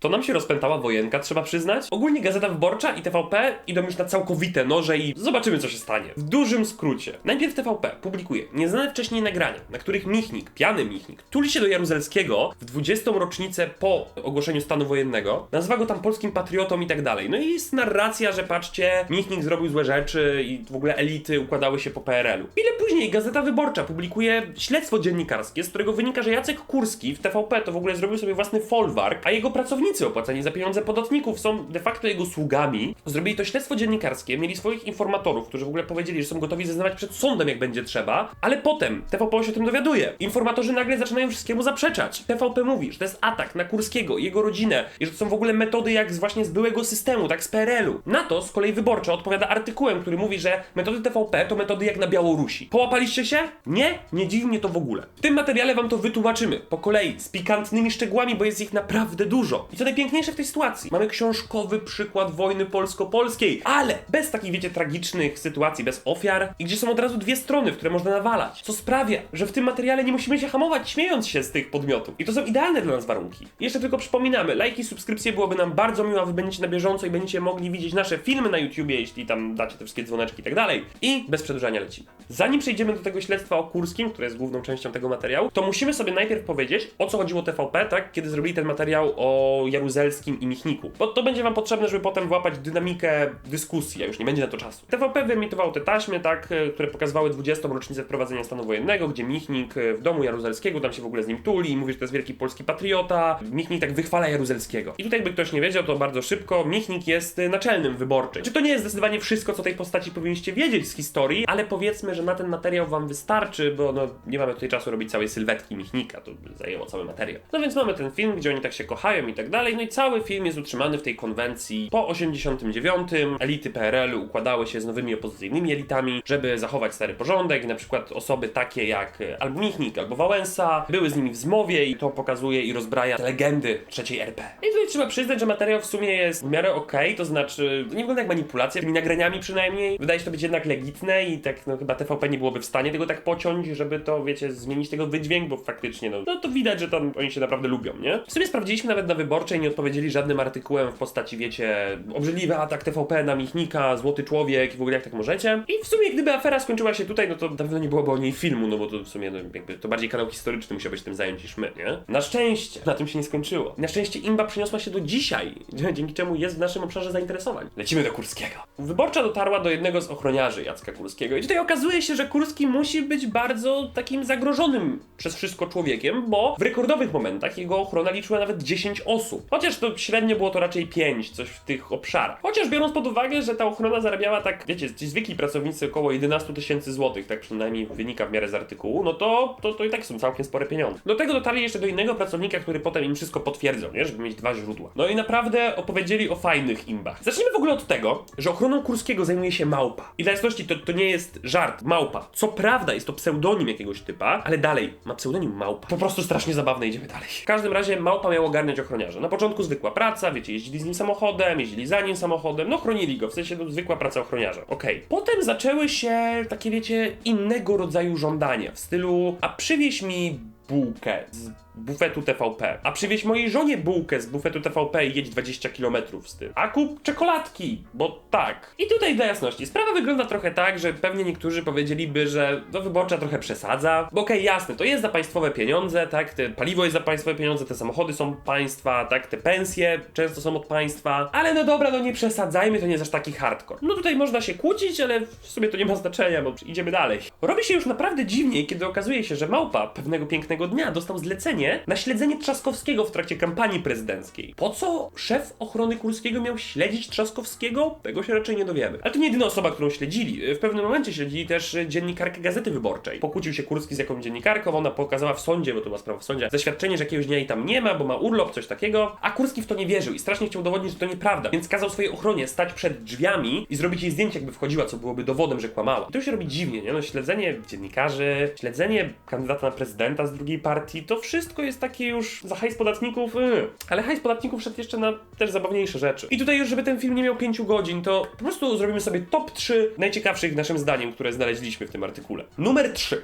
To nam się rozpętała wojenka, trzeba przyznać. Ogólnie Gazeta Wyborcza i TVP idą już na całkowite noże i zobaczymy, co się stanie. W dużym skrócie. Najpierw TVP publikuje nieznane wcześniej nagrania, na których Michnik, piany Michnik, tuli się do Jaruzelskiego w 20. rocznicę po ogłoszeniu stanu wojennego, nazywa go tam polskim patriotą i tak dalej. No i jest narracja, że patrzcie, Michnik zrobił złe rzeczy i w ogóle elity układały się po PRL-u. Ile później Gazeta Wyborcza publikuje śledztwo dziennikarskie, z którego wynika, że Jacek Kurski w TVP to w ogóle zrobił sobie własny folwark, a jego pracownicy opłacani za pieniądze podatników są de facto jego sługami. Zrobili to śledztwo dziennikarskie, mieli swoich informatorów, którzy w ogóle powiedzieli, że są gotowi zeznawać przed sądem, jak będzie trzeba, ale potem TVP się o tym dowiaduje. Informatorzy nagle zaczynają wszystkiemu zaprzeczać. TVP mówi, że to jest atak na Kurskiego jego rodzinę i że to są w ogóle metody jak z właśnie z byłego systemu, tak z PRL-u. Na to z kolei Wyborcza odpowiada artykułem, który mówi, że metody TVP to metody jak na Białorusi. Połapaliście się? Nie? Nie dziwi mnie to w ogóle. W tym materiale wam to wytłumaczymy po kolei, z pikantnymi szczegółami, bo jest ich naprawdę dużo. I co najpiękniejsze w tej sytuacji, mamy książkowy przykład wojny polsko-polskiej, ale bez takich, wiecie, tragicznych sytuacji, bez ofiar i gdzie są od razu dwie strony, w które można nawalać. Co sprawia, że w tym materiale nie musimy się hamować, śmiejąc się z tych podmiotów. I to są idealne dla nas warunki. Jeszcze tylko przypominamy, lajki, subskrypcje byłoby nam bardzo miło, a wy będziecie na bieżąco i będziecie mogli widzieć nasze filmy na YouTubie, jeśli tam dacie te wszystkie dzwoneczki i tak dalej. I bez przedłużania lecimy. Zanim przejdziemy do tego śledztwa o Kurskim, które jest główną częścią tego materiału, to musimy sobie najpierw powiedzieć, o co chodziło TVP, tak, kiedy zrobili ten materiał o Jaruzelskim i Michniku. Bo to będzie wam potrzebne, żeby potem włapać dynamikę dyskusji, a już nie będzie na to czasu. TVP wyemitował te taśmy, tak, e, które pokazywały 20. rocznicę wprowadzenia stanu wojennego, gdzie Michnik e, w domu Jaruzelskiego tam się w ogóle z nim tuli i mówi, że to jest wielki polski patriota. Michnik tak wychwala Jaruzelskiego. I tutaj, by ktoś nie wiedział, to bardzo szybko, Michnik jest e, naczelnym wyborczym. Czy to nie jest zdecydowanie wszystko, co tej postaci powinniście wiedzieć z historii, ale powiedzmy, że na ten materiał wam wystarczy, bo no, nie mamy tutaj czasu robić całej sylwetki Michnika, to by zajęło cały materiał. No więc mamy ten film, gdzie oni tak się kochają i tak dalej, no i cały film jest utrzymany w tej konwencji. Po 89 elity PRL-u układały się z nowymi opozycyjnymi elitami, żeby zachować stary porządek. Na przykład osoby takie jak e, albo Michnik, albo Wałęsa były z nimi w zmowie i to pokazuje i rozbraja legendy trzeciej RP. I tutaj trzeba przyznać, że materiał w sumie jest w miarę okej, to znaczy nie wygląda jak manipulacja, tymi nagraniami przynajmniej. Wydaje się to być jednak legitne i tak no chyba TVP nie byłoby w stanie tego tak pociąć, żeby to wiecie, zmienić tego wydźwięk, bo faktycznie no, no to widać, że tam oni się naprawdę lubią, nie? W sumie sprawdziliśmy nawet na wyborczej, nie odpowiedzieli żadnym artykułem w postaci, wiecie, obrzydliwy atak TVP na Michnika, złoty człowiek i w ogóle jak tak możecie. I w sumie gdyby afera skończyła się tutaj, no to dawno nie byłoby o niej filmu, no bo to w sumie no, jakby to bardziej kanał historyczny musiał być tym zająć niż my, nie? Na szczęście, na tym się nie skończyło. Na szczęście imba przyniosła się do dzisiaj, dzięki czemu jest w naszym obszarze zainteresowań. Lecimy do Kurskiego. Wyborcza dotarła do jednego z ochroniarzy Jacka Kurskiego i tutaj okazuje się, że Kurski musi być bardzo takim zagrożonym przez wszystko człowiekiem, bo w rekordowych momentach jego ochrona liczyła nawet 10 osób. Chociaż to średnio było to raczej 5, coś w tych obszarach. Chociaż biorąc pod uwagę, że ta ochrona zarabiała tak, wiecie, ci zwykli pracownicy około 11 tysięcy złotych, tak przynajmniej wynika w miarę z artykułu, no to, to, to i tak są całkiem spore pieniądze. Do tego dotarli jeszcze do innego pracownika, który potem im wszystko potwierdzał, nie? Żeby mieć dwa źródła. No i naprawdę opowiedzieli o fajnych imbach. Zacznijmy w ogóle od tego, że ochroną Kurskiego zajmuje się małpa. I dla jasności to, to nie jest żart, małpa. Co prawda jest to pseudonim jakiegoś typa, ale dalej, ma pseudonim małpa. Po prostu strasznie zabawne, idziemy dalej. W każdym razie małpa miał ogarniać ochroniarza. Na początku zwykła praca, wiecie, jeździli z nim samochodem, jeździli za nim samochodem, no chronili go, w sensie no, zwykła praca ochroniarza. Okej. Potem zaczęły się takie, wiecie, innego rodzaju żądania w stylu, a przywieź mi bułkę z bufetu TVP, a przywieź mojej żonie bułkę z bufetu TVP i jedź 20 km z tym. A kup czekoladki, bo tak. I tutaj dla jasności, sprawa wygląda trochę tak, że pewnie niektórzy powiedzieliby, że do wyborcza trochę przesadza, bo okej, jasne, to jest za państwowe pieniądze, tak, te paliwo jest za państwowe pieniądze, te samochody są państwa, tak, te pensje często są od państwa, ale no dobra, no nie przesadzajmy, to nie jest aż taki hardcore. No tutaj można się kłócić, ale w sumie to nie ma znaczenia, bo idziemy dalej. Robi się już naprawdę dziwniej, kiedy okazuje się, że Małpa pewnego pięknego dnia dostał zlecenie na śledzenie Trzaskowskiego w trakcie kampanii prezydenckiej. Po co szef ochrony Kurskiego miał śledzić Trzaskowskiego? Tego się raczej nie dowiemy. Ale to nie jedyna osoba, którą śledzili. W pewnym momencie śledzili też dziennikarkę Gazety Wyborczej. Pokłócił się Kurski z jakąś dziennikarką, ona pokazała w sądzie, bo to była sprawa w sądzie, zaświadczenie, że jakiegoś dnia jej tam nie ma, bo ma urlop, coś takiego. A Kurski w to nie wierzył i strasznie chciał udowodnić, że to nieprawda, więc kazał swojej ochronie stać przed drzwiami i zrobić jej zdjęcie, jakby wchodziła, co byłoby dowodem, że kłamała. I to się robi dziwnie, nie? No śledzenie dziennikarzy, śledzenie kandydata na prezydenta z drugiej partii, to wszystko jest takie już za hajs podatników, yy. ale hajs podatników szedł jeszcze na też zabawniejsze rzeczy. I tutaj już, żeby ten film nie miał 5 godzin, to po prostu zrobimy sobie top 3 najciekawszych naszym zdaniem, które znaleźliśmy w tym artykule. Numer 3.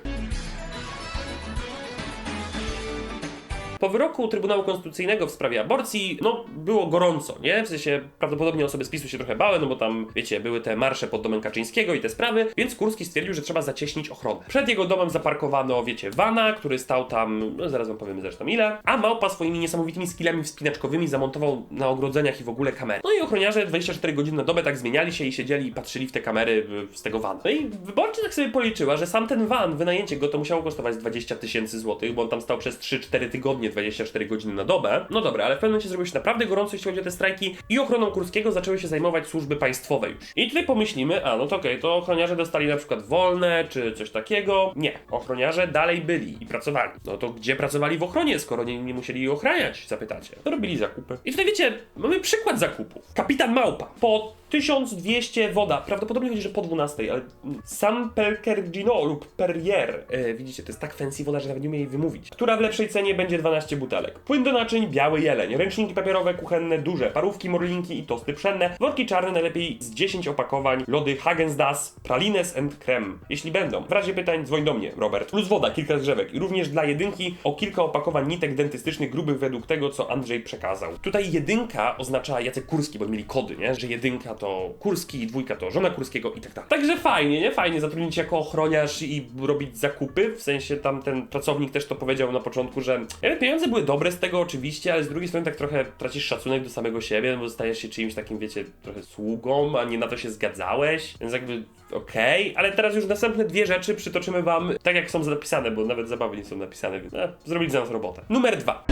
Po wyroku Trybunału Konstytucyjnego w sprawie aborcji, no było gorąco, nie? W sensie prawdopodobnie osoby z PiSu się trochę bały, no bo tam, wiecie, były te marsze pod domem Kaczyńskiego i te sprawy, więc Kurski stwierdził, że trzeba zacieśnić ochronę. Przed jego domem zaparkowano, wiecie, Vana, który stał tam, no zaraz wam powiemy zresztą ile, a Małpa swoimi niesamowitymi skillami wspinaczkowymi zamontował na ogrodzeniach i w ogóle kamery. No i ochroniarze 24 godziny na dobę tak zmieniali się i siedzieli i patrzyli w te kamery z tego Vana. No i wyborczy tak sobie policzyła, że sam ten van, wynajęcie go to musiało kosztować 20 tysięcy złotych, bo on tam stał przez 3-4 tygodnie, 24 godziny na dobę. No dobra, ale w pewnym momencie zrobiło się naprawdę gorąco, jeśli chodzi o te strajki i ochroną Kurskiego zaczęły się zajmować służby państwowe już. I tutaj pomyślimy, a no to okej, to ochroniarze dostali na przykład wolne, czy coś takiego. Nie, ochroniarze dalej byli i pracowali. No to gdzie pracowali w ochronie, skoro nie, nie musieli ich ochraniać, zapytacie. Robili zakupy. I tutaj wiecie, mamy przykład zakupów. Kapitan Małpa. Po 1200 woda, prawdopodobnie chodzi, że po 12, ale San Pellegrino lub Perrier, e, widzicie, to jest tak fancy woda, że nawet nie umiem jej wymówić, która w lepszej cenie będzie 12 butelek. Płyn do naczyń, biały jeleń, ręczniki papierowe, kuchenne, duże, parówki, morlinki i tosty pszenne, worki czarne, najlepiej z 10 opakowań, lody Häagen-Dazs, pralines and creme, jeśli będą. W razie pytań dzwoń do mnie, Robert. Plus woda, kilka zgrzewek i również dla jedynki o kilka opakowań nitek dentystycznych grubych według tego, co Andrzej przekazał. Tutaj jedynka oznacza Jacek Kurski, bo mieli kody, nie? Że jedynka to Kurski, dwójka to żona Kurskiego i tak dalej. Także fajnie, nie? Fajnie zatrudnić jako ochroniarz i robić zakupy, w sensie tam ten pracownik też to powiedział na początku, że pieniądze były dobre z tego oczywiście, ale z drugiej strony tak trochę tracisz szacunek do samego siebie, no bo stajesz się czyimś takim, wiecie, trochę sługą, a nie na to się zgadzałeś, więc jakby okej, ale teraz już następne dwie rzeczy przytoczymy wam tak jak są napisane, bo nawet zabawy nie są napisane, więc e, zrobili za nas robotę. Numer dwa.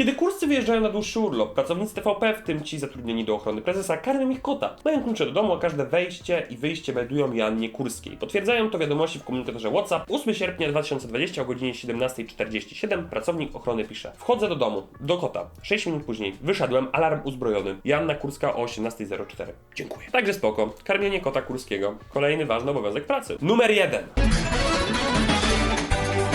Kiedy kurscy wyjeżdżają na dłuższy urlop, pracownicy TVP, w tym ci zatrudnieni do ochrony prezesa, karmią ich kota. Mają klucze do domu, a każde wejście i wyjście meldują Joannie Kurskiej. Potwierdzają to wiadomości w komunikatorze WhatsApp. 8 sierpnia 2020 o godzinie 17.47 pracownik ochrony pisze. Wchodzę do domu, do kota. 6 minut później wyszedłem, alarm uzbrojony. Joanna Kurska o 18.04. Dziękuję. Także spoko. Karmienie kota Kurskiego. Kolejny ważny obowiązek pracy. Numer jeden.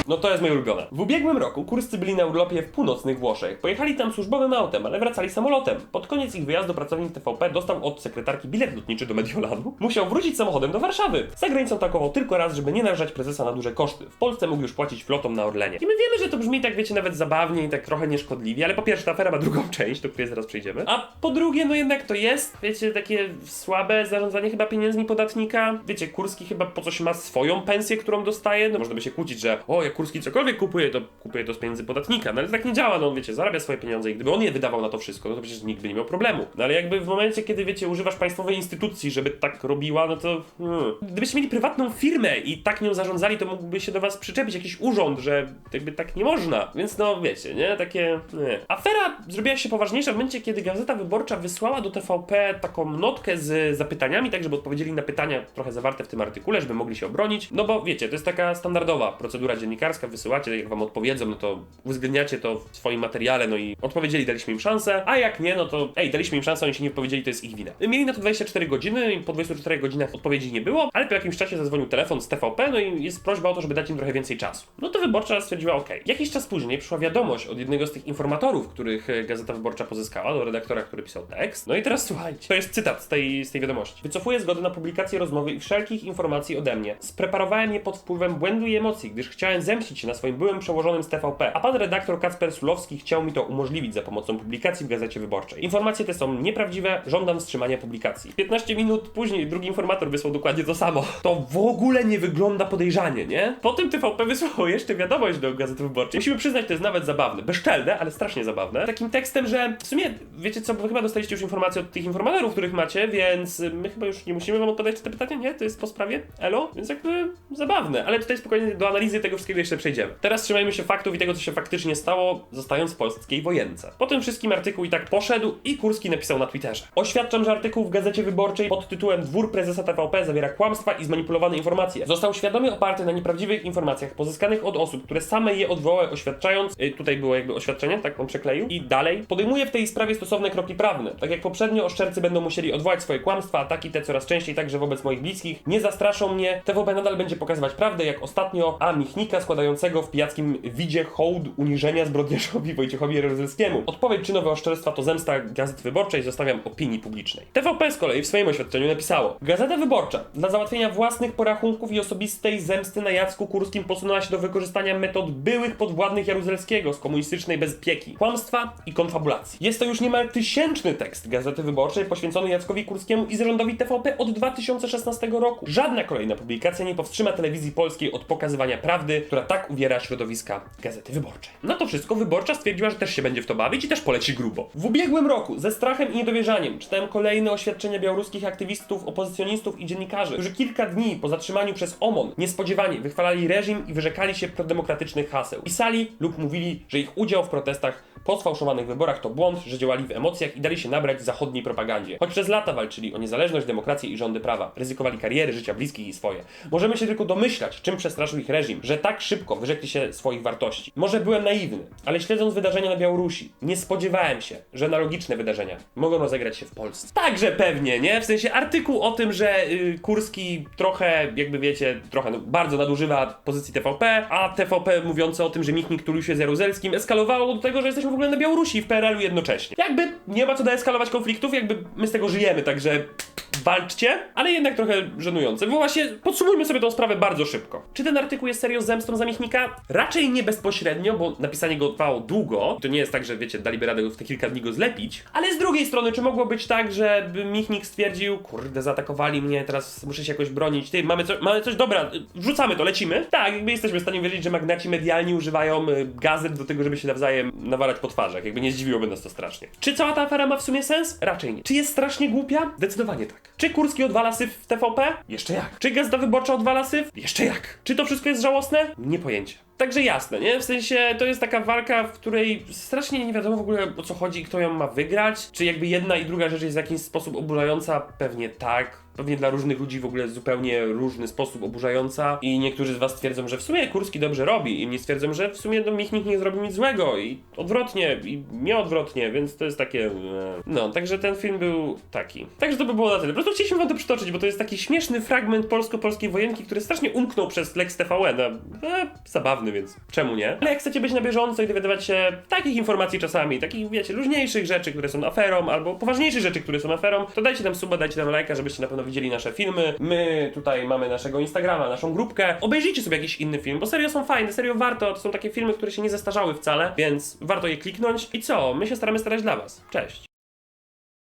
No to jest moje ulubione. W ubiegłym roku kurscy byli na urlopie w północnych Włoszech. Pojechali tam służbowym autem, ale wracali samolotem. Pod koniec ich wyjazdu pracownik TVP dostał od sekretarki bilet lotniczy do Mediolanu. Musiał wrócić samochodem do Warszawy. Za granicą tankował tylko raz, żeby nie narażać prezesa na duże koszty. W Polsce mógł już płacić flotą na Orlenie. I my wiemy, że to brzmi tak, wiecie, nawet zabawnie i tak trochę nieszkodliwie, ale po pierwsze ta afera ma drugą część, do której zaraz przejdziemy. A po drugie, no jednak to jest, wiecie, takie słabe zarządzanie chyba pieniędzmi podatnika. Wiecie, Kurski chyba po coś ma swoją pensję, którą dostaje. No można by się kłócić, że o, jak Kurski cokolwiek kupuje, to kupuje to z pieniędzy podatnika. No ale tak nie działa, no on wiecie, zarabia swoje pieniądze i gdyby on je wydawał na to wszystko, no to przecież nikt by nie miał problemu. No ale jakby w momencie, kiedy wiecie, używasz państwowej instytucji, żeby tak robiła, no to hmm. gdybyście mieli prywatną firmę i tak nią zarządzali, to mógłby się do was przyczepić jakiś urząd, że jakby tak nie można. Więc no wiecie, nie? Takie nie. Afera zrobiła się poważniejsza w momencie, kiedy Gazeta Wyborcza wysłała do TVP taką notkę z zapytaniami, tak żeby odpowiedzieli na pytania trochę zawarte w tym artykule, żeby mogli się obronić. No bo wiecie, to jest taka standardowa procedura dziennikarska, wysyłacie, jak wam odpowiedzą, no to uwzględniacie to w swoim materiale, no i odpowiedzieli, daliśmy im szansę, a jak nie, no to ej, daliśmy im szansę, oni się nie odpowiedzieli, to jest ich wina. Mieli na to 24 godziny po 24 godzinach odpowiedzi nie było, ale po jakimś czasie zadzwonił telefon z TVP, no i jest prośba o to, żeby dać im trochę więcej czasu. No to Wyborcza stwierdziła ok. Jakiś czas później przyszła wiadomość od jednego z tych informatorów, których e, Gazeta Wyborcza pozyskała, do redaktora, który pisał tekst. No i teraz słuchajcie, to jest cytat z tej, z tej wiadomości. Wycofuję zgodę na publikację rozmowy i wszelkich informacji ode mnie. Spreparowałem je pod wpływem błędu i emocji, gdyż chciałem zemścić się na swoim byłym przełożonym z TVP, a pan redaktor Kacper Sulowski chciał mi to umożliwić za pomocą publikacji w Gazecie Wyborczej. Informacje te są nieprawdziwe, żądam wstrzymania publikacji. 15 minut później drugi informator wysłał dokładnie to samo. To w ogóle nie wygląda podejrzanie, nie? Potem TVP wysłało jeszcze wiadomość do Gazety Wyborczej. Musimy przyznać, to jest nawet zabawne. Bezczelne, ale strasznie zabawne. Takim tekstem, że w sumie, wiecie co, chyba dostaliście już informacje od tych informatorów, których macie, więc my chyba już nie musimy wam odpowiadać na te pytania, nie? To jest po sprawie Elo, więc jakby zabawne. Ale tutaj spokojnie do analizy tego wszystkiego jeszcze przejdziemy. Teraz trzymajmy się faktów i tego, co się faktycznie stało, zostając w polskiej wojence. Po tym wszystkim artykuł i tak poszedł i Kurski napisał na Twitterze. Oświadczam, że artykuł w Gazecie Wyborczej pod tytułem Dwór prezesa TVP zawiera kłamstwa i zmanipulowane informacje. Został świadomie oparty na nieprawdziwych informacjach pozyskanych od osób, które same je odwołały, oświadczając, y, tutaj było jakby oświadczenie, tak on przekleił, i dalej podejmuje w tej sprawie stosowne kroki prawne. Tak jak poprzednio, oszczercy będą musieli odwołać swoje kłamstwa, ataki te coraz częściej także wobec moich bliskich. Nie zastraszą mnie, TVP nadal będzie pokazywać prawdę, jak ostatnio, a Michnika składa składającego w pijackim widzie hołd uniżenia zbrodniarzowi Wojciechowi Jaruzelskiemu. Odpowiedź czy nowe oszczerstwa to zemsta Gazety Wyborczej zostawiam opinii publicznej. TVP z kolei w swoim oświadczeniu napisało Gazeta Wyborcza dla załatwienia własnych porachunków i osobistej zemsty na Jacku Kurskim posunęła się do wykorzystania metod byłych podwładnych Jaruzelskiego z komunistycznej bezpieki, kłamstwa i konfabulacji. Jest to już niemal tysięczny tekst Gazety Wyborczej poświęcony Jackowi Kurskiemu i zarządowi TVP od 2016 roku. Żadna kolejna publikacja nie powstrzyma telewizji polskiej od pokazywania prawdy, która tak uwiera środowiska Gazety Wyborczej. Na to wszystko Wyborcza stwierdziła, że też się będzie w to bawić i też poleci grubo. W ubiegłym roku ze strachem i niedowierzaniem czytałem kolejne oświadczenia białoruskich aktywistów, opozycjonistów i dziennikarzy, którzy kilka dni po zatrzymaniu przez OMON niespodziewanie wychwalali reżim i wyrzekali się prodemokratycznych haseł. Pisali lub mówili, że ich udział w protestach po sfałszowanych wyborach to błąd, że działali w emocjach i dali się nabrać zachodniej propagandzie. Choć przez lata walczyli o niezależność, demokrację i rządy prawa, ryzykowali kariery, życia bliskich i swoje. Możemy się tylko domyślać, czym przestraszył ich reżim, że tak szybko wyrzekli się swoich wartości. Może byłem naiwny, ale śledząc wydarzenia na Białorusi, nie spodziewałem się, że analogiczne wydarzenia mogą rozegrać się w Polsce. Także pewnie, nie? W sensie artykuł o tym, że y, Kurski trochę, jakby wiecie, trochę no, bardzo nadużywa pozycji TVP, a TVP mówiące o tym, że Michnik tulił się z Jaruzelskim, eskalowało do tego, że jesteśmy w ogóle na Białorusi i w PRL-u jednocześnie. Jakby nie ma co deeskalować konfliktów, jakby my z tego żyjemy, także walczcie, ale jednak trochę żenujące. Bo właśnie podsumujmy sobie tą sprawę bardzo szybko. Czy ten artykuł jest serio zemstą za Michnika? Raczej nie bezpośrednio, bo napisanie go trwało długo. To nie jest tak, że wiecie, daliby radę w te kilka dni go zlepić. Ale z drugiej strony, czy mogło być tak, że Michnik stwierdził, kurde, zaatakowali mnie, teraz muszę się jakoś bronić. Ty, mamy, co, mamy coś, dobra, wrzucamy to, lecimy. Tak, jakby jesteśmy w stanie wierzyć, że magnaci medialni używają y, gazet do tego, żeby się nawzajem nawalać po twarzach. Jakby nie zdziwiłoby nas to strasznie. Czy cała ta afera ma w sumie sens? Raczej nie. Czy jest strasznie głupia? Zdecydowanie tak. Czy Kurski odwala syf w TVP? Jeszcze jak. Czy Gazeta Wyborcza odwala syf? Jeszcze jak. Czy to wszystko jest żałosne? Nie pojęcie. Także jasne, nie? W sensie to jest taka walka, w której strasznie nie wiadomo w ogóle o co chodzi kto ją ma wygrać. Czy jakby jedna i druga rzecz jest w jakiś sposób oburzająca? Pewnie tak. Pewnie dla różnych ludzi w ogóle zupełnie różny sposób oburzająca. I niektórzy z was twierdzą, że w sumie Kurski dobrze robi. Inni stwierdzą, że w sumie no, Michnik nie zrobił nic złego. I odwrotnie, i nie odwrotnie, więc to jest takie... e, No, także ten film był taki. Także to by było na tyle. Po prostu chcieliśmy wam to przytoczyć, bo to jest taki śmieszny fragment polsko-polskiej wojenki, który strasznie umknął przez Lex TVN. E, zabawny, więc czemu nie? Ale jak chcecie być na bieżąco i dowiadywać się takich informacji czasami, takich, wiecie, luźniejszych rzeczy, które są aferą, albo poważniejszych rzeczy, które są aferą, to dajcie nam suba, dajcie nam lajka, żebyście na pewno widzieli nasze filmy. My tutaj mamy naszego Instagrama, naszą grupkę. Obejrzyjcie sobie jakiś inny film, bo serio są fajne, serio warto. To są takie filmy, które się nie zestarzały wcale, więc warto je kliknąć. I co? My się staramy starać dla was. Cześć!